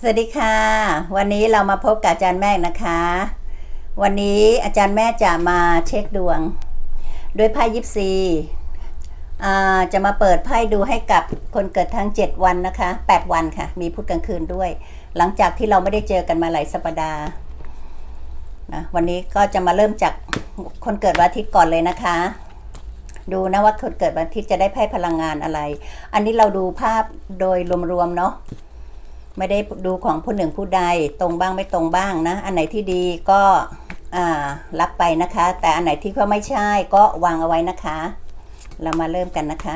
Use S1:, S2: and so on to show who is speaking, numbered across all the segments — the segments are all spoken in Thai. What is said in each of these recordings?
S1: สวัสดีค่ะ วันนี้เรามาพบกับอาจารย์แม่นะคะ วันนี้อาจารย์แม่จะมาเช็คดวง ด้วยไพ่ยิปซีจะมาเปิดไพ่ดูให้กับคนเกิดทั้ง 7 วันนะคะ 8 วันค่ะ มีพุธกลางคืนด้วย หลังจากที่เราไม่ได้เจอกันมาหลายสัปดาห์นะวันนี้ก็จะมาเริ่มจากคนเกิดวันอาทิตย์ก่อนเลยนะคะ ดูนะว่าคนเกิดวันอาทิตย์จะได้ไพ่พลังงานอะไร อันนี้เราดูภาพโดยรวมๆเนาะ ไม่ได้ดูของผู้หนึ่งผู้ใดตรงบ้างไม่ตรงบ้างนะ อันไหนที่ดีก็รับไปนะคะ แต่อันไหนที่ก็ไม่ใช่ก็วางเอาไว้นะคะ เรามาเริ่มกันนะคะ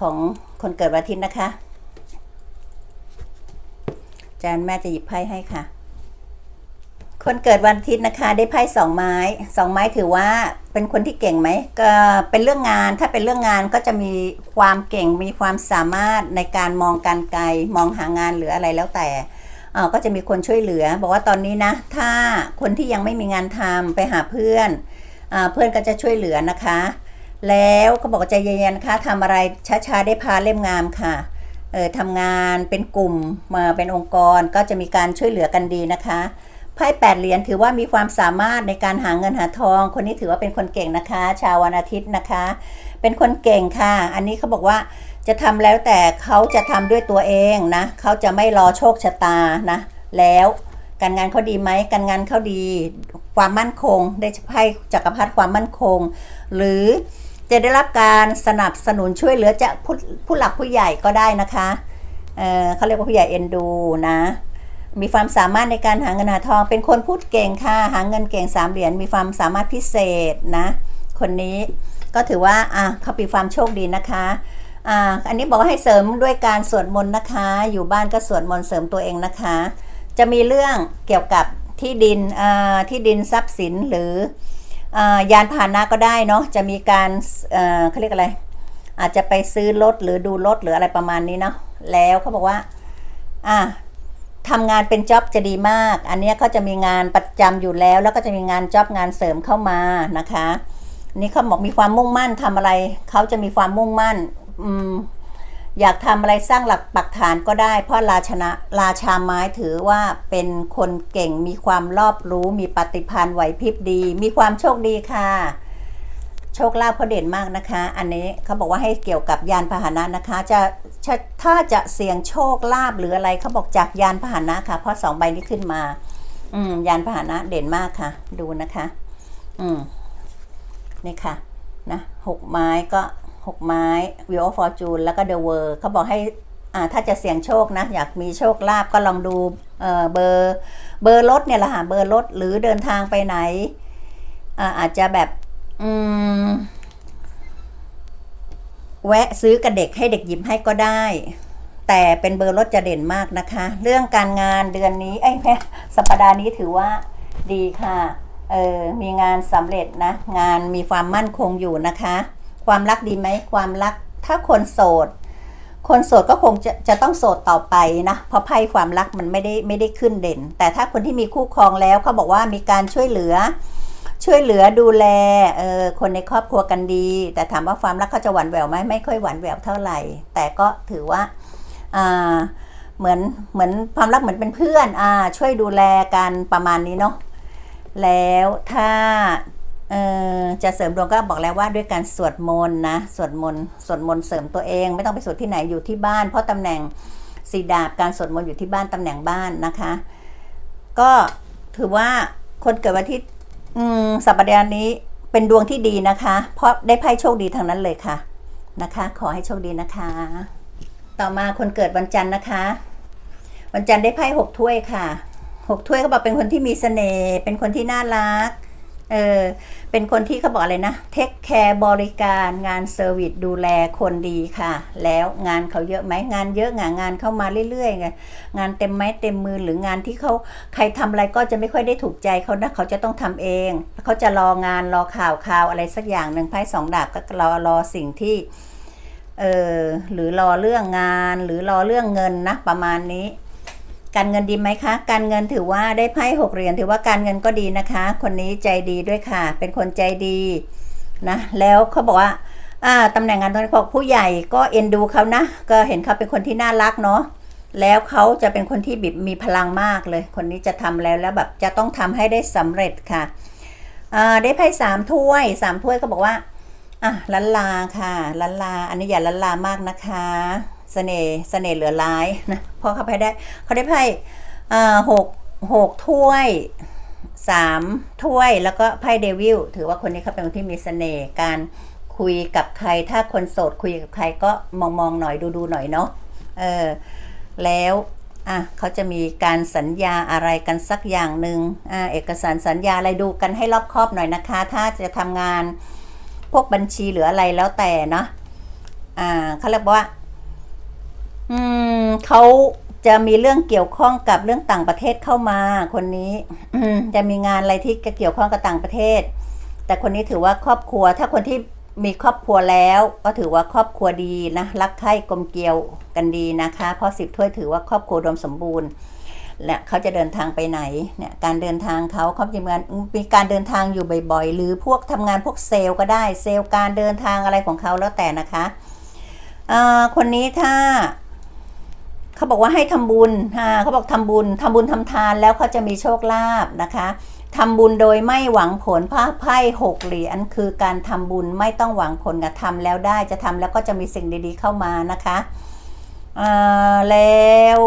S1: ของคนเกิดวันอาทิตย์นะคะอาจารย์แม่จะหยิบไพ่ให้ค่ะ คนเกิดวันอาทิตย์นะคะ ได้ไพ่สองไม้สองไม้ถือว่าเป็นคนที่เก่งไหมก็เป็นเรื่องงานถ้าเป็นเรื่องงานก็จะมีความเก่งมีความสามารถในการมองการไกลมองหางานหรืออะไรแล้วแต่ก็จะมีคนช่วยเหลือ บอกว่าตอนนี้นะ ถ้าคนที่ยังไม่มีงานทำไปหาเพื่อนอเพื่อนก็จะช่วยเหลือนะคะ แล้วก็บอกใจเย็นๆนะคะทำอะไรช้าๆได้พาเล่มงามค่ะเออทำงานเป็นกลุ่มมาเป็นองค์กรก็จะมีการช่วยเหลือกันดีนะคะ ไพ่แปดเหรียญถือว่ามีความสามารถในการหาเงินหาทอง คนนี้ถือว่าเป็นคนเก่งนะคะ ชาววันอาทิตย์นะคะ เป็นคนเก่งค่ะ อันนี้เขาบอกว่าจะทำแล้วแต่เขาจะทำด้วยตัวเองนะเขาจะไม่รอโชคชะตานะแล้วการงานเขาดีไหมการงานเขาดี ความมั่นคง ได้ไพ่จักรพรรดิความมั่นคง หรือจะได้รับการสนับสนุนช่วยเหลือจากผู้ผู้หลักผู้ใหญ่ก็ได้นะคะเเขาเรียกว่าผู้ใหญ่เอ็นดูนะ มีความสามารถในการหาเงินหาทอง เป็นคนพูดเก่งค่ะ หาเงินเก่งสามเหรียญ มีความสามารถพิเศษนะ คนนี้ก็ถือว่าอะเขาปีความโชคดีนะคะอ่าอันนี้บอกให้เสริมด้วยการสวดมนต์นะคะ อยู่บ้านก็สวดมนต์เสริมตัวเองนะคะ จะมีเรื่องเกี่ยวกับที่ดินอ่าที่ดินทรัพย์สินหรืออ่ายานพาหนะก็ได้เนาะ จะมีการเอ่อเขาเรียกอะไร อาจจะไปซื้อรถหรือดูรถหรืออะไรประมาณนี้เนาะ แล้วเขาบอกว่า อะ ทำงานเป็นจ็อบจะดีมาก อันนี้ยเขาจะมีงานประจำอยู่แล้ว แล้วก็จะมีงานจ็อบงานเสริมเข้ามานะคะ นี่เขาบอกมีความมุ่งมั่นทำอะไร เขาจะมีความมุ่งมั่นอืมอยากทำอะไรสร้างหลักปักฐานก็ได้ เพราะราชนะราชาไม้ถือว่าเป็นคนเก่งมีความรอบรู้ มีปฏิภาณไหวพริบดี มีความโชคดีค่ะ โชคลาภเขาเด่นมากนะคะ อันนี้เขาบอกว่าให้เกี่ยวกับยานพาหนะนะคะ จะจะถ้าจะเสี่ยงโชคลาภหรืออะไรเขาบอกจากยานพาหนะค่ะ เพราะสองใบนี้ขึ้นมา อืมยานพาหนะเด่นมากค่ะ ดูนะคะ อืมนี่ค่ะนะหกไม้ก็หกไม้วิโอฟอร์จูนแล้วก็เดอะเวอร์เขาบอกให้อ่าถ้าจะเสี่ยงโชคนะ อยากมีโชคลาภก็ลองดูเออเบอร์เบอร์รถเนี่ยแหละค่ะเบอร์รถหรือเดินทางไปไหนอ่าอาจจะแบบ อืม แวะซื้อกับเด็กให้เด็กหยิบให้ก็ได้ แต่เป็นเบอร์รถจะเด่นมากนะคะ เรื่องการงานเดือนนี้เอ้แม่สัปดาห์นี้ถือว่าดีค่ะเออมีงานสำเร็จนะ งานมีความมั่นคงอยู่นะคะ ความรักดีไหมความรักถ้าคนโสด คนโสดก็คงจะจะต้องโสดต่อไปนะ เพราะไพ่ความรักมันไม่ได้ไม่ได้ขึ้นเด่น แต่ถ้าคนที่มีคู่ครองแล้วเขาบอกว่ามีการช่วยเหลือ ช่วยเหลือดูแลเออคนในครอบครัวกันดี แต่ถามว่าความรักเขาจะหวานแหววไหมไม่ค่อยหวานแหววเท่าไหร่ แต่ก็ถือว่าอ่าเหมือนเหมือนความรักเหมือนเป็นเพื่อนอ่าช่วยดูแลกันประมาณนี้เนาะแล้วถ้าจะเสริมดวงก็บอกแล้วว่าด้วยการสวดมนต์นะ สวดมนต์สวดมนต์เสริมตัวเอง ไม่ต้องไปสวดที่ไหนอยู่ที่บ้าน เพราะตำแหน่งสีดาบการสวดมนต์อยู่ที่บ้านตำแหน่งบ้านนะคะ ก็ถือว่าคนเกิดวันที่ อืมสัปดาห์นี้เป็นดวงที่ดีนะคะ เพราะได้ไพ่โชคดีทางนั้นเลยค่ะนะคะ ขอให้โชคดีนะคะ ต่อมาคนเกิดวันจันทร์นะคะ วันจันทร์ได้ไพ่หกถ้วยค่ะหกถ้วยเขาบอกเป็นคนที่มีเสน่ห์เป็นคนที่น่ารัก เออเป็นคนที่เขาบอกอะไรนะเทคแคร์บริการงานเซอร์วิสดูแลคนดีค่ะ แล้วงานเขาเยอะไหมงานเยอะงานงานเข้ามาเรื่อยๆไงงานเต็มไม้เต็มมือหรืองานที่เขาใครทำอะไรก็จะไม่ค่อยได้ถูกใจเขานะเขาจะต้องทำเองเขาจะรองานรอข่าวข่าวอะไรสักอย่างหนึ่งไพ่สองดาบก็รอรอสิ่งที่เออหรือรอเรื่องงานหรือรอเรื่องเงินนะประมาณนี้ การเงินดีไหมคะ การเงินถือว่าได้ไพ่หกเหรียญถือว่าการเงินก็ดีนะคะ คนนี้ใจดีด้วยค่ะ เป็นคนใจดีนะ แล้วเขาบอกว่าอ่าตำแหน่งงานตอนนี้บอกผู้ใหญ่ก็เอ็นดูเขานะ ก็เห็นเขาเป็นคนที่น่ารักเนาะ แล้วเขาจะเป็นคนที่บิบมีพลังมากเลย คนนี้จะทำแล้วแล้วแบบจะต้องทำให้ได้สำเร็จค่ะอ่าได้ไพ่สามถ้วยสามถ้วยก็บอกว่าอะลันลาค่ะลันลา อันนี้อย่าลันลามากนะคะ เสน่ห์เสน่ห์เหลือร้ายนะพอเขาไปได้เขาได้ไพ่หกหกถ้วยสามถ้วยแล้วก็ไพ่เดวิลถือว่าคนนี้เขาเป็นคนที่มีเสน่ห์การคุยกับใคร ถ้าคนโสดคุยกับใครก็มองมองๆหน่อยดูดูๆหน่อยเนาะเออแล้วอะเขาจะมีการสัญญาอะไรกันสักอย่างหนึ่งอ่าเอกสารสัญญาอะไรดูกันให้รอบคอบหน่อยนะคะ ถ้าจะทำงานพวกบัญชีหรืออะไรแล้วแต่เนาะอ่าเขาเรียกว่า อืมเขาจะมีเรื่องเกี่ยวข้องกับเรื่องต่างประเทศเข้ามา คนนี้อืจะมีงานอะไรที่เกี่ยวข้องกับต่างประเทศ แต่คนนี้ถือว่าครอบครัว ถ้าคนที่มีครอบครัวแล้ว ก็ถือว่าครอบครัวดีนะรักใคร่กลมเกลียวกันดีนะคะ เพราะสิบถ้วยถือว่าครอบครัวรวมสมบูรณ์ และเขาจะเดินทางไปไหนเนี่ยการเดินทางเขาเขาจะมีการมีการเดินทางอยู่บ่อยๆ หรือพวกทำงานพวกเซลล์ก็ได้เซลล์การเดินทางอะไรของเขาแล้วแต่นะคะคนนี้ถ้า เขาบอกว่าให้ทำบุญอ่าเขาบอกทำบุญทำบุญทำทานแล้วเขาจะมีโชคลาภนะคะทำบุญโดยไม่หวังผลพระไพ่หกเหรียญคือการทำบุญไม่ต้องหวังผลกับทำแล้วได้จะทำแล้วก็จะมีสิ่งดีๆเข้ามานะคะแล้ว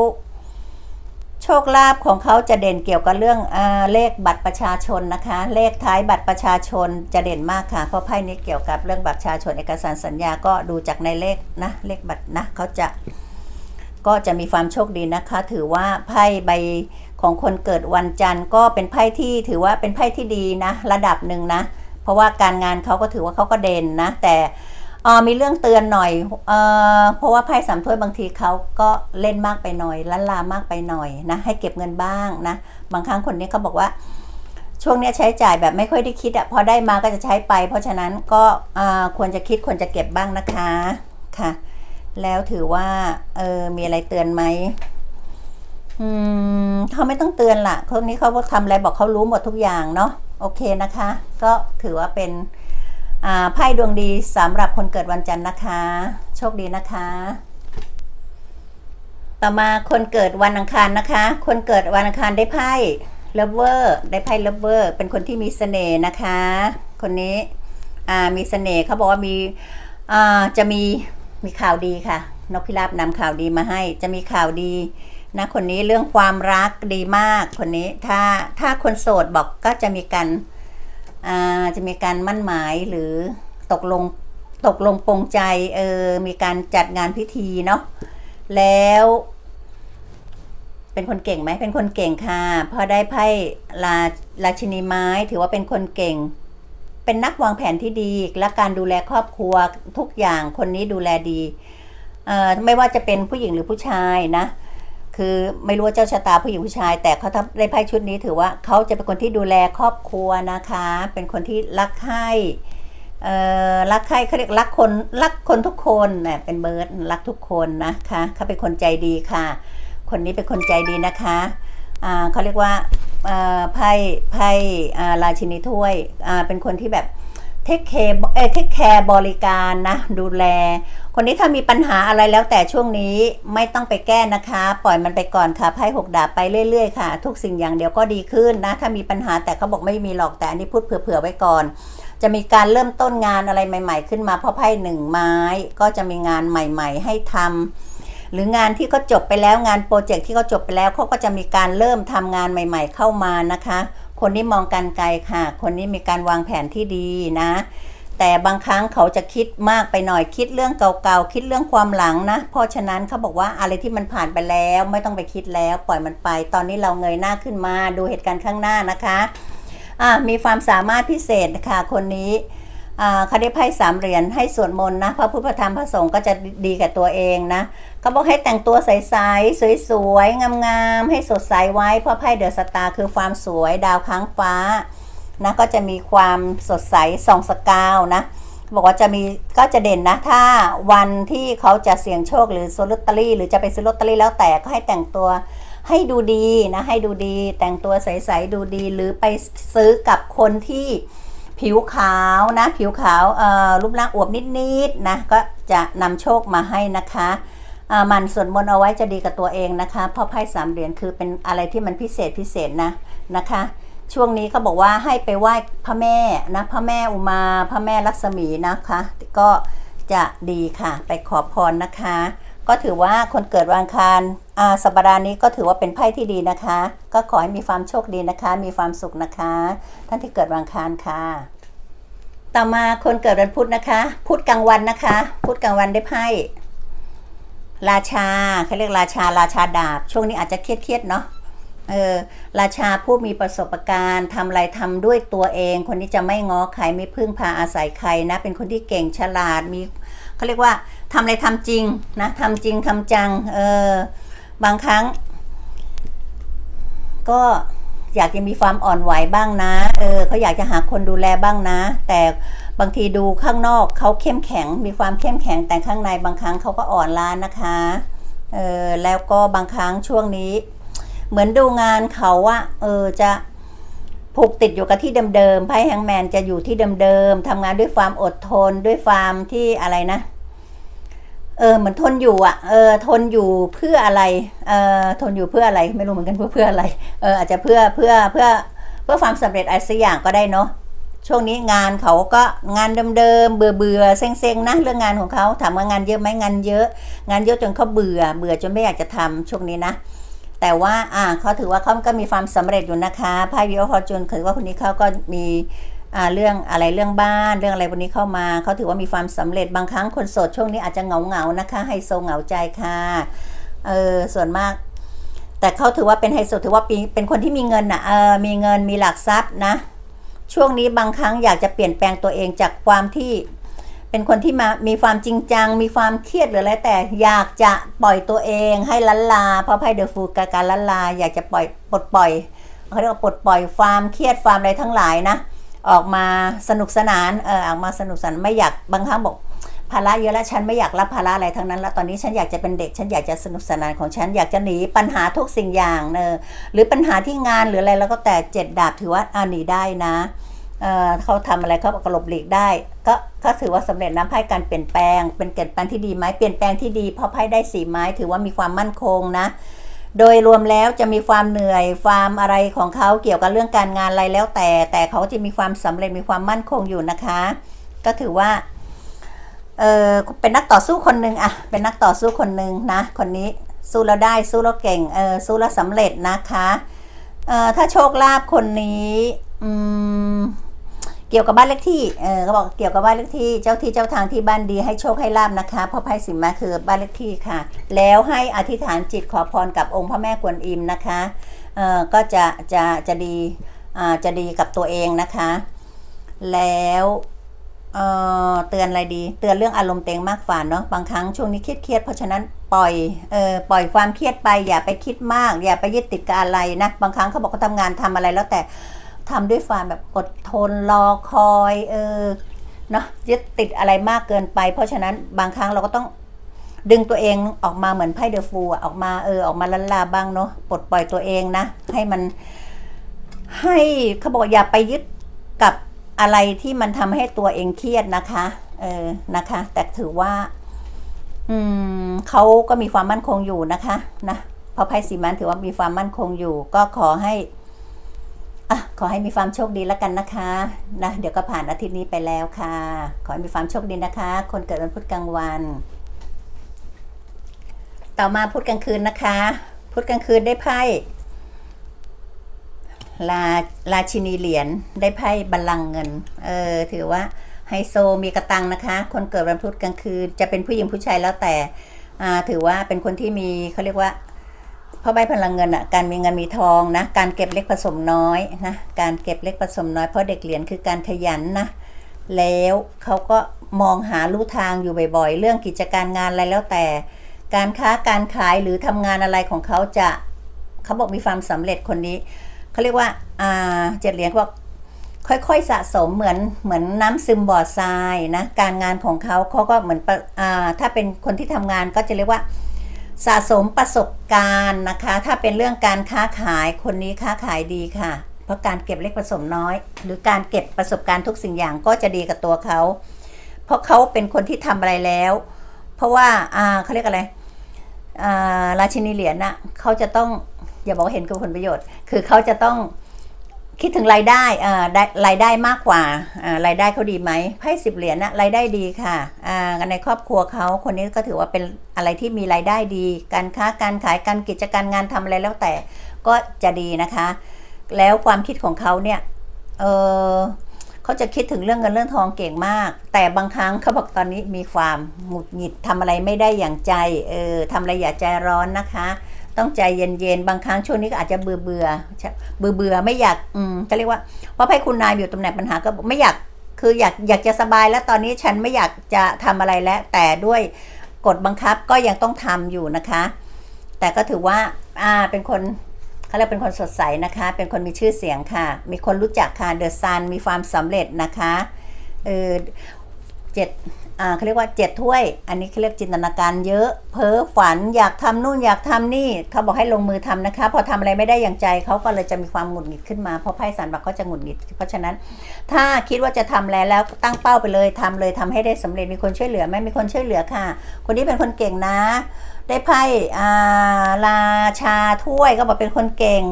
S1: โชคลาภของเขาจะเด่นเกี่ยวกับเรื่องอเลขบัตรประชาชนนะคะ เลขท้ายบัตรประชาชนจะเด่นมากค่ะเพราะไพ่นี้เกี่ยวกับเรื่องบัตรประชาชนเอกสารสัญญาก็ดูจากในเลขนะเลขบัตรนะเขาจะ ก็จะมีความโชคดีนะคะ ถือว่าไพ่ใบของคนเกิดวันจันทร์ก็เป็นไพ่ที่ถือว่าเป็นไพ่ที่ดีนะ ระดับหนึ่งนะ เพราะว่าการงานเขาก็ถือว่าเขาก็เด่นนะ แต่อ่อมีเรื่องเตือนหน่อยเอ่อเพราะว่าไพ่สามถ้วยบางทีเขาก็เล่นมากไปหน่อยล้านลามากไปหน่อยนะ ให้เก็บเงินบ้างนะ บางครั้งคนนี้เขาบอกว่า ช่วงนี้ใช้จ่ายแบบไม่ค่อยได้คิดอะพอได้มาก็จะใช้ไป เพราะฉะนั้นก็เอ่อควรจะคิดควรจะเก็บบ้างนะคะค่ะ แล้วถือว่า เออ มีอะไรเตือนไหมอืมเขาไม่ต้องเตือนละคนนี้เขาทำอะไรบอกเขารู้หมดทุกอย่างเนาะโอเคนะคะ ก็ถือว่าเป็นไพ่ดวงดีสำหรับคนเกิดวันจันทร์นะคะ โชคดีนะคะ ต่อมาคนเกิดวันอังคารนะคะ คนเกิดวันอังคารได้ไพ่เลเวอร์ได้ไพ่เลเวอร์เป็นคนที่มีเสน่ห์นะคะ คนนี้มีเสน่ห์เขาบอกว่ามีจะมี มีข่าวดีค่ะ นกพิราบนำข่าวดีมาให้ จะมีข่าวดีนะคนนี้เรื่องความรักดีมากคนนี้ถ้าถ้าคนโสดบอกก็จะมีการอ่าจะมีการมั่นหมายหรือตกลงตกลงปรงใจเออมีการจัดงานพิธีเนาะแล้ว เป็นคนเก่งไหมเป็นคนเก่งค่ะพอได้ไพ่ราราชินีไม้ถือว่าเป็นคนเก่ง เป็นนักวางแผนที่ดี และการดูแลครอบครัวทุกอย่างคนนี้ดูแลดีไม่ว่าจะเป็นผู้หญิงหรือผู้ชายนะ คือไม่รู้ว่าเจ้าชะตาผู้หญิงผู้ชาย แต่เขาทำได้ไพ่ชุดนี้ถือว่าเขาจะเป็นคนที่ดูแลครอบครัวนะคะ เป็นคนที่รักใคร่รักใคร่เขาเรียกรักคนรักคนทุกคนนะเป็นเบิร์ดรักทุกคนนะคะเขาเป็นคนใจดีค่ะ คนนี้เป็นคนใจดีนะคะ เขาเรียกว่าไพ่ไพ่ราชินีถ้วยเป็นคนที่แบบเทคแคร์เอเทคแคร์บริการนะ ดูแล คนนี้ถ้ามีปัญหาอะไรแล้วแต่ช่วงนี้ไม่ต้องไปแก้นะคะ ปล่อยมันไปก่อนค่ะไพ่หกดาบไปเรื่อยๆค่ะ ทุกสิ่งอย่างเดียวก็ดีขึ้นนะ ถ้ามีปัญหาแต่เขาบอกไม่มีหรอกแต่อันนี้พูดเผื่อๆไว้ก่อน จะมีการเริ่มต้นงานอะไรใหม่ ๆ ขึ้นมาเพราะไพ่หนึ่งไม้ ก็จะมีงานใหม่ ๆ ให้ทำ หรืองานที่เขาจบไปแล้วงานโปรเจกต์ที่เขาจบไปแล้วเขาก็จะมีการเริ่มทำงานใหม่ ๆ เข้ามานะคะ คนนี้มองการไกลค่ะ คนนี้มีการวางแผนที่ดีนะ แต่บางครั้งเขาจะคิดมากไปหน่อยคิดเรื่องเก่าๆคิดเรื่องความหลังนะ เพราะฉะนั้นเขาบอกว่าอะไรที่มันผ่านไปแล้วไม่ต้องไปคิดแล้วปล่อยมันไป ตอนนี้เราเงยหน้าขึ้นมาดูเหตุการณ์ข้างหน้านะคะอ่ามีความสามารถพิเศษค่ะคนนี้เขาได้ไพ่สามเหรียญให้สวดมนต์นะพระพุทธธรรมพระสงฆ์ก็จะดีกับตัวเองนะ เขาบอกให้แต่งตัวใสๆ สวยๆ งามๆ ให้สดใสไว้ เพราะไพ่เดอะสตาร์คือความสวยดาวค้างฟ้านะก็จะมีความสดใสส่องสกาวนะบอกว่าจะมีก็จะเด่นนะ ถ้าวันที่เขาจะเสี่ยงโชคหรือซื้อลอตเตอรี่ หรือจะไปซื้อลอตเตอรี่แล้วแต่ก็ให้แต่งตัวให้ดูดีนะให้ดูดีแต่งตัวใสๆดูดีหรือไปซื้อกับคนที่ผิวขาวนะ ผิวขาวเอ่อรูปร่างอวบนิดๆนะก็จะนำโชคมาให้นะคะ มันสวดมนต์เอาไว้จะดีกับตัวเองนะคะเพราะไพ่สามเหรียญคือเป็นอะไรที่มันพิเศษพิเศษนะนะคะช่วงนี้เขาบอกว่าให้ไปไหว้พระแม่นะพระแม่อุมาพระแม่ลักษมีนะคะ ก็จะดีค่ะไปขอพรนะคะ ก็ถือว่าคนเกิดวันคารอ่าสัปดาห์นี้ก็ถือว่าเป็นไพ่ที่ดีนะคะ ก็ขอให้มีความโชคดีนะคะ มีความสุขนะคะ ท่านที่เกิดวันคารค่ะ ต่อมาคนเกิดวันพุธนะคะ พุธกลางวันนะคะ พุธกลางวันได้ไพ่ ราชาเขาเรียกราชาราชาดาบ ช่วงนี้อาจจะเครียดๆเนาะเออราชาผู้มีประสบการณ์ทำอะไรทำด้วยตัวเอง คนนี้จะไม่ง้อใครไม่พึ่งพาอาศัยใครนะ เป็นคนที่เก่งฉลาดมีเขาเรียกว่าทำอะไรทำจริงนะทำจริงทำจังเออบางครั้ง ก็อยากจะมีความอ่อนไหวบ้างนะ เออเขาอยากจะหาคนดูแลบ้างนะ แต่ บางทีดูข้างนอกเขาเข้มแข็ง มีความเข้มแข็งแต่ข้างในบางครั้งเขาก็อ่อนล้านะคะเออแล้วก็บางครั้งช่วงนี้ เหมือนดูงานเขาอะเออจะผูกติดอยู่กับที่เดิมๆไพ่แฮงแมนจะอยู่ที่เดิมๆทำงานด้วยความอดทนด้วยความที่อะไรนะเออเหมือนทนอยู่อะเออทนอยู่เพื่ออะไรเออทนอยู่เพื่ออะไรไม่รู้เหมือนกันเพื่อเพื่ออะไรเอออาจจะเพื่อเพื่อเพื่อเพื่อความสำเร็จอะไรสักอย่างก็ได้เนาะ ช่วงนี้งานเขาก็งานเดิมๆเบื่อเบื่อๆเซ็งๆนะเรื่องงานของเขาถามว่างานเยอะไหมงานเยอะ งานเยอะจนเขาเบื่อ เบื่อจนไม่อยากจะทำช่วงนี้นะ แต่ว่าอ่าเขาถือว่าเขาก็มีความสำเร็จอยู่นะคะไพ่วิโอพอจุนคือว่าคนนี้เขาก็มีอ่าเรื่องอะไรเรื่องบ้านเรื่องอะไรวันนี้เข้ามาเขาถือว่ามีความสำเร็จบางครั้งคนโสดช่วงนี้อาจจะเหงาเหงานะคะไฮโซเหงาใจค่ะเออส่วนมากแต่เขาถือว่าเป็นไฮโซถือว่าเป็นคนที่มีเงินอะเออมีเงินมีหลักทรัพย์นะ ช่วงนี้บางครั้งอยากจะเปลี่ยนแปลงตัวเองจากความที่เป็นคนที่มามีความจริงจัง มีความเครียดหรืออะไรแต่อยากจะปล่อยตัวเองให้ลันลา เพราะไพ่เดอะฟูการการลันลา อยากจะปล่อยปลดปล่อยเขาเรียกว่าปลดปล่อยความเครียดความอะไรทั้งหลายนะ ออกมาสนุกสนานเออออกมาสนุกสนานไม่อยากบางครั้งบอกภาระเยอะแล้วฉันไม่อยากรับภาระอะไรทั้งนั้นแล้วตอนนี้ฉันอยากจะเป็นเด็กฉันอยากจะสนุกสนานของฉันอยากจะหนีปัญหาทุกสิ่งอย่างเนอหรือปัญหาที่งานหรืออะไรแล้วก็แต่เจ็ดดาบถือว่าอ่าหนีได้นะ เขาทำอะไรเขากระหลบหลีกได้ ก็ก็ถือว่าสำเร็จนะไพ่การเปลี่ยนแปลง เป็นเปลี่ยนแปลงที่ดีไหมเปลี่ยนแปลงที่ดีเพราะไพ่ได้สีไม้ถือว่ามีความมั่นคงนะ โดยรวมแล้วจะมีความเหนื่อยความอะไรของเขาเกี่ยวกับเรื่องการงานอะไรแล้วแต่ แต่เขาจะมีความสำเร็จมีความมั่นคงอยู่นะคะ ก็ถือว่าเออเป็นนักต่อสู้คนหนึ่งอะเป็นนักต่อสู้คนหนึ่งนะ คนนี้สู้แล้วได้สู้แล้วเก่งเออสู้แล้วสำเร็จนะคะเออถ้าโชคลาภคนนี้อืม เกี่ยวกับบ้านเลขที่ เออเขาบอกเกี่ยวกับบ้านเลขที่ เจ้าที่เจ้าทางที่บ้านดีให้โชคให้ลาบนะคะเพราะไพ่สิมมาคือบ้านเลขที่ค่ะ แล้วให้อธิษฐานจิตขอพรกับองค์พระแม่กวนอิมนะคะ เออก็จะจะจะดี อ่า จะดีกับตัวเองนะคะ แล้วเอ่อเตือนอะไรดี เตือนเรื่องอารมณ์เต็งมากฝ่าเนาะบางครั้งช่วงนี้เครียดๆเพราะฉะนั้นปล่อยเออปล่อยความเครียดไป อย่าไปคิดมาก อย่าไปยึดติดกับอะไรนะบางครั้งเขาบอกเขาทำงานทำอะไรแล้วแต่ ทำด้วยความแบบอดทนรอคอยเออเนาะยึดติดอะไรมากเกินไป เพราะฉะนั้นบางครั้งเราก็ต้องดึงตัวเองออกมาเหมือนไพ่เดอะฟูออกมาเออออกมาลันลาบ้างเนาะปลดปล่อยตัวเองนะ ให้มันให้เขาบอกอย่าไปยึดกับอะไรที่มันทำให้ตัวเองเครียดนะคะ เออนะคะ แต่ถือว่า อืมเขาก็มีความมั่นคงอยู่นะคะ นะพราะไพ่สีมันถือว่ามีความมั่นคงอยู่ ก็ขอให้ อะขอให้มีความโชคดีแล้วกันนะคะนะเดี๋ยวก็ผ่านอาทิตย์นี้ไปแล้วค่ะ ขอให้มีความโชคดีนะคะ คนเกิดวันพุธกลางวัน ต่อมาพุธกลางคืนนะคะพุธกลางคืนได้ไพ่ลาราชินีเหรียญได้ไพ่บัลลังก์เงิน เออถือว่าไฮโซมีกระตังนะคะ คนเกิดวันพุธกลางคืนจะเป็นผู้หญิงผู้ชายแล้วแต่อ่าถือว่าเป็นคนที่มีเขาเรียกว่า พราะใบพลังเงินอะการมีเงินมีทองนะการเก็บเล็กผสมน้อยนะการเก็บเล็กผสมน้อยเพราะเด็กเหรียญคือการขยันนะแล้วเขาก็มองหาลู่ทางอยู่บ่อยๆ เรื่องกิจการงานอะไรแล้วแต่ การค้าการขายหรือทำงานอะไรของเขาจะเขาบอกมีความสำเร็จคนนี้เขาเรียกว่าอ่าเจ็ดเหรียญเขาบอกค่อยๆสะสมเหมือนเหมือนน้ำซึมบ่อทรายนะการงานของเขาเขาก็เหมือนอ่าถ้าเป็นคนที่ทำงานก็จะเรียกว่า สะสมประสบการณ์นะคะ ถ้าเป็นเรื่องการค้าขายคนนี้ค้าขายดีค่ะ เพราะการเก็บเล็กผสมน้อย หรือการเก็บประสบการณ์ทุกสิ่งอย่างก็จะดีกับตัวเขา เพราะเขาเป็นคนที่ทำอะไรแล้ว เพราะว่าอ่าเขาเรียกอะไรราชินีเหรียญน่ะเขาจะต้องอย่าบอกว่าเห็นกับผลประโยชน์ คือเขาจะต้อง คิดถึงรายได้อ่าได้รายได้มากกว่าอ่ารายได้เขาดีไหมไพ่สิบเหรียญนะรายได้ดีค่ะอ่าในครอบครัวเขาคนนี้ก็ถือว่าเป็นอะไรที่มีรายได้ดี การค้าการขายการกิจการงานทำอะไรแล้วแต่ก็จะดีนะคะ แล้วความคิดของเขาเนี่ยเออเขาจะคิดถึงเรื่องเงินเรื่องทองเก่งมาก แต่บางครั้งเขาบอกตอนนี้มีความหงุดหงิดทำอะไรไม่ได้อย่างใจเออทำอะไรอย่าใจร้อนนะคะ ต้องใจเย็นๆ บางครั้งช่วงนี้ก็อาจจะเบื่อเบื่อเบื่อเบื่อไม่อยาก อืมก็เรียกว่า เพราะไพ่คุณนายอยู่ตำแหน่งปัญหาก็ไม่อยาก คืออยากอยากจะสบายแล้วตอนนี้ฉันไม่อยากจะทำอะไรแล้ว แต่ด้วยกฎบังคับก็ยังต้องทำอยู่นะคะ แต่ก็ถือว่า อ่า เป็นคนเขาเรียกเป็นคนสดใสนะคะ เป็นคนมีชื่อเสียงค่ะ มีคนรู้จักค่ะ เดอะซัน มีความสำเร็จนะคะ เออเจ็ด เขาเรียกว่าเจ็ดถ้วย อันนี้เขาเรียกจินตนาการเยอะ เพ้อฝันอยากทำนู่นอยากทำนี่ เขาบอกให้ลงมือทำนะคะ พอทำอะไรไม่ได้อย่างใจเขาก็เลยจะมีความหงุดหงิดขึ้นมา เพราะไพ่สันบอกเขาจะหงุดหงิด เพราะฉะนั้น ถ้าคิดว่าจะทำแล้วแล้วตั้งเป้าไปเลยทำเลยทำให้ได้สำเร็จมีคนช่วยเหลือไหมมีคนช่วยเหลือค่ะ คนนี้เป็นคนเก่งนะ ได้ไพ่อาราชาถ้วยก็บอกเป็นคนเก่ง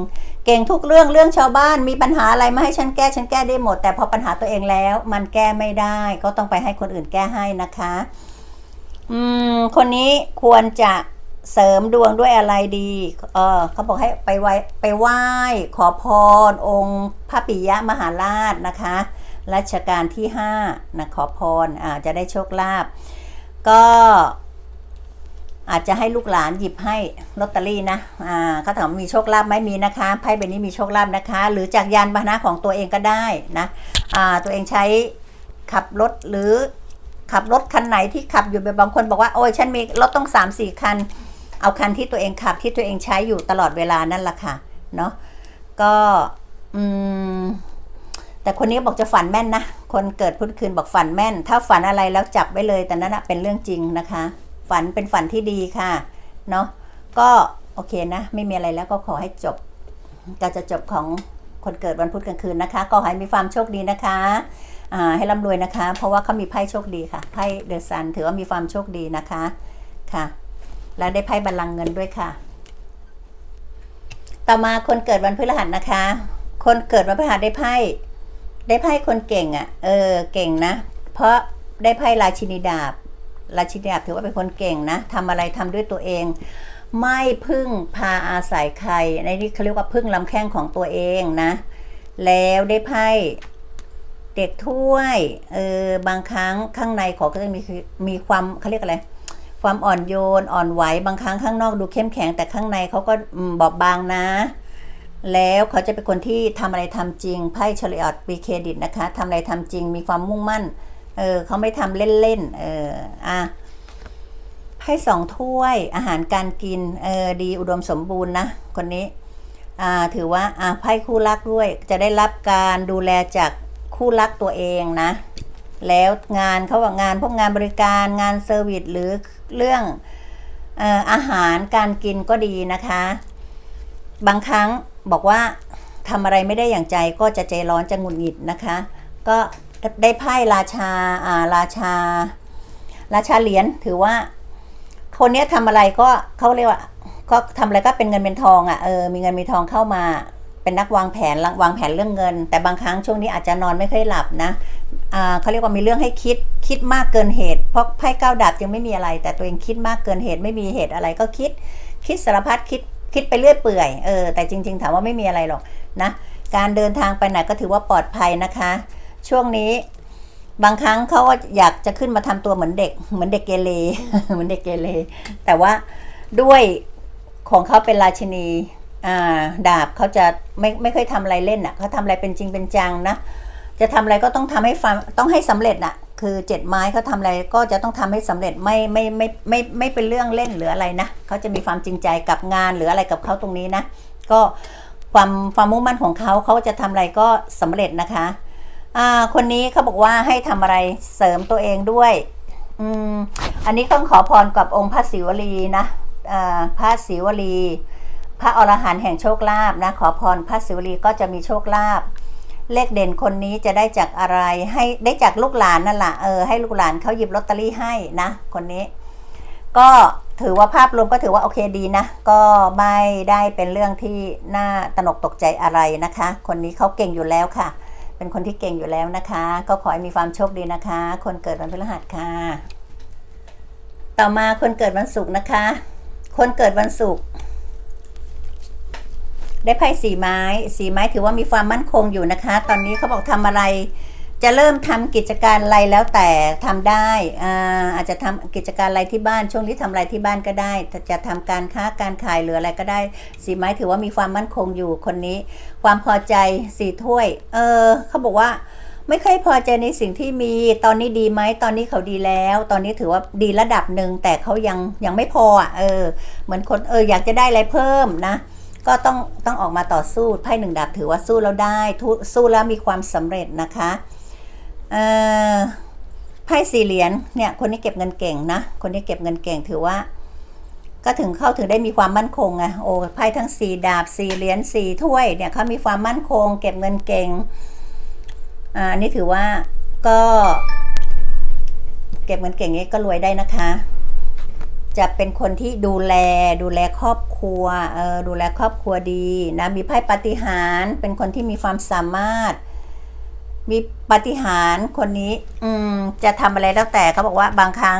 S1: เก่งทุกเรื่องเรื่องชาวบ้านมีปัญหาอะไรมาให้ฉันแก้ฉันแก้ได้หมด แต่พอปัญหาตัวเองแล้ว มันแก้ไม่ได้ก็ต้องไปให้คนอื่นแก้ให้นะคะ อืม คนนี้ควรจะเสริมดวงด้วยอะไรดี เออเขาบอกให้ไปไหว้ไปไหว้ ขอพร องค์พระปิยะมหาราชนะคะ รัชกาลที่ห้านะขอพร อ่า จะได้โชคลาภ ก็ อาจจะให้ลูกหลานหยิบให้ลอตเตอรี่นะอ่าเขาถามมีโชคลาภไหมมีนะคะไพ่ใบนี้มีโชคลาภนะคะ หรือจากยานพาหนะของตัวเองก็ได้นะอ่าตัวเองใช้ขับรถหรือขับรถคันไหนที่ขับอยู่แบบบางคนบอกว่าโอ้ยฉันมีรถต้องสามสี่คัน เอาคันที่ตัวเองขับที่ตัวเองใช้อยู่ตลอดเวลานั่นแหละค่ะเนาะก็อืมแต่คนนี้บอกจะฝันแม่นนะ คนเกิดพุธคืนบอกฝันแม่น ถ้าฝันอะไรแล้วจับไว้เลยแต่นั้นนะเป็นเรื่องจริงนะคะ ฝันเป็นฝันที่ดีค่ะ เนาะก็โอเคนะ ไม่มีอะไรแล้วก็ขอให้จบก็จะจบของคนเกิดวันพุธกลางคืนนะคะ ก็ให้มีความโชคดีนะคะให้ร่ำรวยนะคะ เพราะว่าเขามีไพ่โชคดีค่ะไพ่เดอะซันถือว่ามีความโชคดีนะคะค่ะ แล้วได้ไพ่บัลลังก์เงินด้วยค่ะ ต่อมาคนเกิดวันพฤหัสนะคะ คนเกิดวันพฤหัสได้ไพ่ได้ไพ่คนเก่งอะ่ะ เออเก่งนะ เพราะได้ไพ่ราชินีดาบ ราชินีดาบถือว่าเป็นคนเก่งนะทำอะไรทำด้วยตัวเอง ไม่พึ่งพาอาศัยใคร ในนี้เขาเรียกว่าพึ่งลำแข้งของตัวเองนะ แล้วได้ไพ่เด็กถ้วยเออบางครั้งข้างในขอก็จะมีมีความเขาเรียกอะไรความอ่อนโยนอ่อนไหวบางครั้งข้างนอกดูเข้มแข็งแต่ข้างในเขาก็บอบบางนะ แล้วเขาจะเป็นคนที่ทำอะไรทำจริงไพ่เฉลียดปีเครดิตนะคะทำอะไรทำจริงมีความมุ่งมั่น เออเขาไม่ทำเล่นๆ เออ อะไพ่สองถ้วยอาหารการกิน เออ ดีอุดมสมบูรณ์นะ คนนี้ อ่า ถือว่า อ่าไพ่คู่รักด้วย จะได้รับการดูแลจากคู่รักตัวเองนะ แล้วงานเขาว่างานพวกงานบริการงานเซอร์วิสหรือเรื่องเอ่ออาหารการกินก็ดีนะคะ บางครั้งบอกว่าทำอะไรไม่ได้อย่างใจก็จะใจร้อนจะหงุดหงิดนะคะ ก็ ได้ไพ่ราชาอ่าราชา ราชาเหรียญถือว่า คนเนี้ยทำอะไรก็เขาเรียกว่าก็ทำอะไรก็เป็นเงินเป็นทองอะ่ะเออมีเงินมีทองเข้ามา เป็นนักวางแผนวางแผนเรื่องเงิน แต่บางครั้งช่วงนี้อาจจะนอนไม่ค่อยหลับนะอ่าเขาเรียกว่ามีเรื่องให้คิดคิดมากเกินเหตุ เพราะไพ่เก้าดาบยังไม่มีอะไร แต่ตัวเองคิดมากเกินเหตุไม่มีเหตุอะไรก็คิด คิดสารพัดคิดคิดไปเรื่อยเปื่อยเออแต่จริง ๆ ถามว่าไม่มีอะไรหรอกนะ การเดินทางไปไหนก็ถือว่าปลอดภัยนะคะ ช่วงนี้ บางครั้งเขาก็อยากจะขึ้นมาทำตัวเหมือนเด็ก เหมือนเด็กเกเรเหมือนเด็กเกเรแต่ว่าด้วยของเขาเป็นราชินีอ่าดาบเขาจะไม่ไม่เคยทำอะไรเล่นอะเขาทำอะไรเป็นจริงเป็นจังนะจะทำอะไรก็ต้องทำให้ฟังต้องให้สำเร็จน่ะ คือเจ็ดไม้เขาทำอะไรก็จะต้องทำให้สำเร็จไม่ไม่ไม่ไม่ไม่ไม่เป็นเรื่องเล่นหรืออะไรนะเขาจะมีความจริงใจกับงานหรืออะไรกับเขาตรงนี้นะ ก็ความความมุ่งมั่นของเขาเขาจะทำอะไรก็สำเร็จนะคะ อ่า คนนี้เขาบอกว่าให้ทำอะไรเสริมตัวเองด้วย อืม อันนี้ต้องขอพรกับองค์พระศิวลีนะอ่าพระศิวลี พระอรหันต์แห่งโชคลาภนะ ขอพรพระศิวลีก็จะมีโชคลาภเลขเด่นคนนี้จะได้จากอะไรให้ได้จากลูกหลานนั่นแหละเออให้ลูกหลานเขาหยิบลอตเตอรี่ให้นะคนนี้ ก็ถือว่าภาพรวมก็ถือว่าโอเคดีนะ ก็ไม่ได้เป็นเรื่องที่น่าตระหนกตกใจอะไรนะคะ คนนี้เขาเก่งอยู่แล้วค่ะ เป็นคนที่เก่งอยู่แล้วนะคะ ก็ขอให้มีความโชคดีนะคะ คนเกิดวันพฤหัสค่ะ ต่อมาคนเกิดวันศุกร์นะคะ คนเกิดวันศุกร์ได้ไพ่สีไม้ สีไม้ถือว่ามีความมั่นคงอยู่นะคะ ตอนนี้เขาบอกทำอะไร จะเริ่มทำกิจการอะไรแล้วแต่ทำได้อาจจะทำกิจการอะไรที่บ้านช่วงนี้ทำอะไรที่บ้านก็ได้ จะทำการค้าการขายหรืออะไรก็ได้สีไม้ถือว่ามีความมั่นคงอยู่คนนี้ ความพอใจสีถ้วย เออเขาบอกว่าไม่ค่อยพอใจในสิ่งที่มีตอนนี้ดีไหมตอนนี้เขาดีแล้ว ตอนนี้ถือว่าดีระดับหนึ่งแต่เขายังยังไม่พออะเออ เหมือนคนเอออยากจะได้อะไรเพิ่มนะก็ต้องต้องออกมาต่อสู้ไพ่หนึ่งดาบถือว่าสู้แล้วได้ทุสู้แล้วมีความสำเร็จนะคะ ไพ่สี่เหรียญเนี่ยคนนี้เก็บเงินเก่งนะคนนี้เก็บเงินเก่งถือว่า ก็ถึงเข้าถึงได้มีความมั่นคงไงโอ้ไพ่ทั้งสี่ดาบสี่เหรียญสี่ถ้วยเนี่ยเขามีความมั่นคง เก็บเงินเก่งอ่าอันนี้ถือว่าก็ เก็บเงินเก่งนี้ก็รวยได้นะคะ จะเป็นคนที่ดูแลดูแลครอบครัวเออดูแลครอบครัวดีนะมีไพ่ปฏิหารเป็นคนที่มีความสามารถ มีปฏิหารคนนี้ อืม จะทำอะไรแล้วแต่เขาบอกว่าบางครั้ง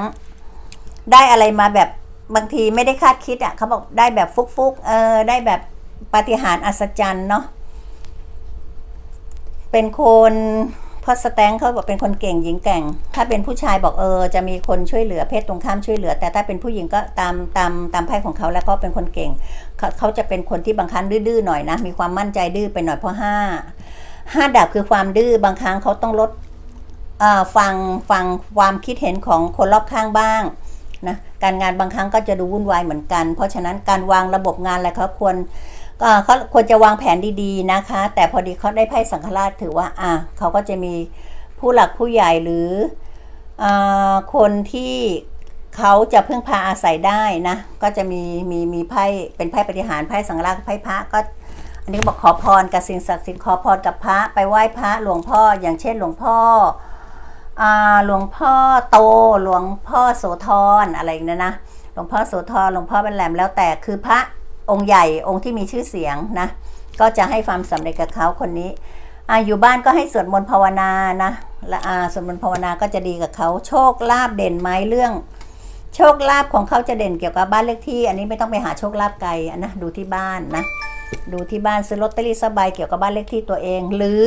S1: ได้อะไรมาแบบบางทีไม่ได้คาดคิดอะเขาบอกได้แบบฟุกๆเออ ได้แบบปฏิหารอัศจรรย์เนาะเป็นคนพอสแตงเขาบอกเป็นคนเก่งหญิงแกร่ง ถ้าเป็นผู้ชายบอกเออจะมีคนช่วยเหลือเพศตรงข้ามช่วยเหลือ แต่ถ้าเป็นผู้หญิงก็ตามตามตามไพ่ของเขาแล้วก็เป็นคนเก่ง เขาเขาจะเป็นคนที่บางครั้งดื้อๆหน่อยนะ มีความมั่นใจดื้อไปหน่อยเพราะห้า ห้าดาบคือความดื้อบางครั้งเขาต้องลดฟังฟังความคิดเห็นของคนรอบข้างบ้างนะการงานบางครั้งก็จะดูวุ่นวายเหมือนกัน เพราะฉะนั้นการวางระบบงานอะไรเขาควรเขาควรจะวางแผนดีๆนะคะ แต่พอดีเขาได้ไพ่สังฆราชถือว่าอะเขาก็จะมีผู้หลักผู้ใหญ่หรืออคนที่เขาจะพึ่งพาอาศัยได้นะ ก็จะมีมีมีไพ่เป็นไพ่ปฏิหารไพ่สังฆราชไพ่พระก็ นนี้ก็บอกขอพรกับสิ่งศักดิ์สิทธิ์ขอพรกับพระไปไหว้พระหลวงพ่ออย่างเช่นหลวงพ่ออาหลวงพ่อโตหลวงพ่อโสธรอะไรอย่างเงี้ยนะหลวงพ่อโสธรหลวงพ่อเป็นแหลมแล้วแต่คือพระองค์ใหญ่องค์ที่มีชื่อเสียงนะก็จะให้ความสำเร็จกับเขาคนนี้ออยู่บ้านก็ให้สวดมนต์ภาวนานะและอาสวดมนต์ภาวนาก็จะดีกับเขาโชคลาภเด่นไหมเรื่อง โชคลาภของเขาจะเด่นเกี่ยวกับบ้านเลขที่ อันนี้ไม่ต้องไปหาโชคลาภไกลนะดูที่บ้านนะ ดูที่บ้านซื้อลอตเตอรี่สบายเกี่ยวกับบ้านเลขที่ตัวเอง หรือ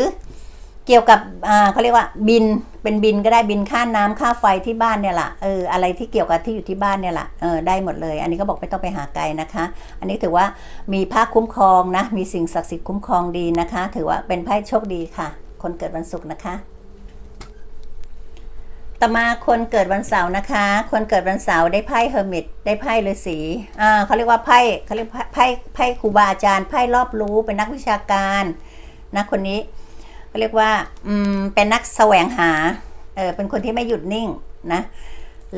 S1: เกี่ยวกับอ่าเขาเรียกว่าบินเป็นบินก็ได้บินค่าน้ำค่าไฟที่บ้านเนี่ยแหละเอออะไรที่เกี่ยวกับที่อยู่ที่บ้านเนี่ยแหละเออได้หมดเลย อันนี้ก็บอกไม่ต้องไปหาไกลนะคะ อันนี้ถือว่ามีพระคุ้มครองนะมีสิ่งศักดิ์สิทธิ์คุ้มครองดีนะคะ ถือว่าเป็นไพ่โชคดีค่ะ คนเกิดวันศุกร์นะคะ ต่อมาคนเกิดวันเสาร์นะคะ คนเกิดวันเสาร์ได้ไพ่เฮอร์มิตได้ไพ่ฤาษีอ่าเขาเรียกว่าไพ่เขาเรียกไพ่ไพ่ครูบาอาจารย์ไพ่รอบรู้เป็นนักวิชาการนะคนนี้เขาเรียกว่าอืมเป็นนักแสวงหาเออเป็นคนที่ไม่หยุดนิ่งนะ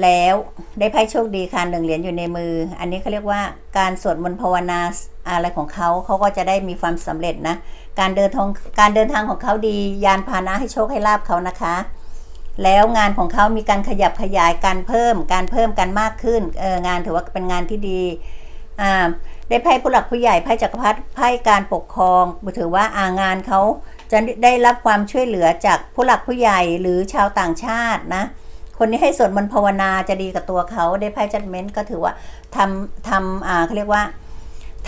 S1: แล้วได้ไพ่โชคดีค่ะหนึ่งเหรียญอยู่ในมือ อันนี้เขาเรียกว่าการสวดมนต์ภาวนาอะไรของเขาเขาก็จะได้มีความสำเร็จนะ การเดินทางการเดินทางของเขาดียานพาหนะให้โชคให้ลาบเขานะคะ แล้วงานของเขามีการขยับขยายการเพิ่มการเพิ่มกันมากขึ้นเอองานถือว่าเป็นงานที่ดีอ่าได้ไพ่ผู้หลักผู้ใหญ่ไพ่จักรพรรดิไพ่การปกครองถือว่าอางานเขาจะได้รับความช่วยเหลือจากผู้หลักผู้ใหญ่หรือชาวต่างชาตินะ คนนี้ให้สวดมนต์ภาวนาจะดีกับตัวเขาได้ไพ่จัดเม้นต์ก็ถือว่าทำทำอ่าเขาเรียกว่า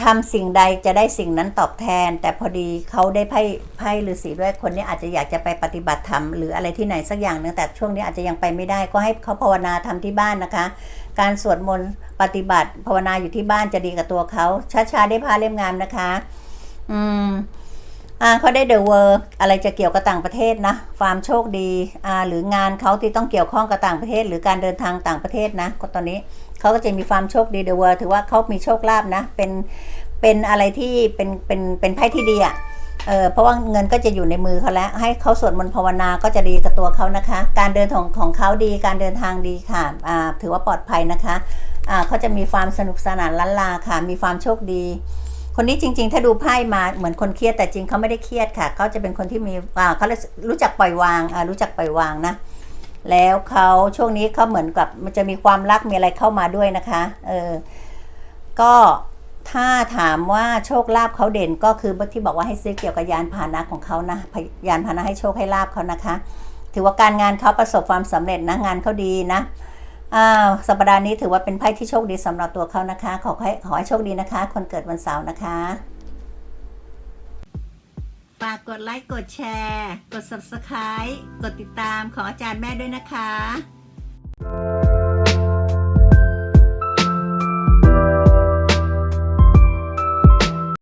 S1: ทำสิ่งใดจะได้สิ่งนั้นตอบแทน แต่พอดีเขาได้ไพ่ไพ่ฤาษีด้วยคนนี้อาจจะอยากจะไปปฏิบัติธรรมหรืออะไรที่ไหนสักอย่างนึงแต่ช่วงนี้อาจจะยังไปไม่ได้ก็ให้เขาภาวนาทำที่บ้านนะคะ การสวดมนต์ปฏิบัติภาวนาอยู่ที่บ้านจะดีกับตัวเขาช้าๆได้พาเล่มงามนะคะ อืมอ่าเขาได้เดอะเวอร์อะไรจะเกี่ยวกับต่างประเทศนะความโชคดีอ่าหรืองานเขาที่ต้องเกี่ยวข้องกับต่างประเทศ หรือการเดินทางต่างประเทศนะก็ตอนนี้ เขาก็จะมีความโชคดีเดอะเวอร์ถือว่าเขามีโชคลาภนะ เป็นเป็นอะไรที่เป็นเป็นเป็นไพ่ที่ดีอะ่ะเออเพราะว่าเงินก็จะอยู่ในมือเขาแล้ว ให้เขาสวดมนต์ภาวนาก็จะดีกับตัวเขานะคะ การเดินของของเขาดีการเดินทางดีค่ะอ่าถือว่าปลอดภัยนะคะอ่าเขาจะมีความสนุกสนานล้านลาค่ะ มีความโชคดี คนนี้จริง ๆ ถ้าดูไพ่มาเหมือนคนเครียดแต่จริงเขาไม่ได้เครียดค่ะเขาจะเป็นคนที่มีอ่าเขารู้จักปล่อยวางอ่ารู้จักปล่อยวางนะ แล้วเขาช่วงนี้เขาเหมือนกับมันจะมีความรักมีอะไรเข้ามาด้วยนะคะเออก็ถ้าถามว่าโชคลาภเขาเด่นก็คือที่บอกว่าให้ซื้อเกี่ยวกับยานพาหนะของเขานะยานพาหนะให้โชคให้ลาภเขานะคะ ถือว่าการงานเขาประสบความสำเร็จนะงานเขาดีนะอ้าวสัปดาห์นี้ถือว่าเป็นไพ่ที่โชคดีสำหรับตัวเขานะคะ ขอให้ขอให้โชคดีนะคะ คนเกิดวันเสาร์นะคะ ฝากกดไลค์กดแชร์ กด Subscribe กดติดตามของอาจารย์แม่ด้วยนะคะ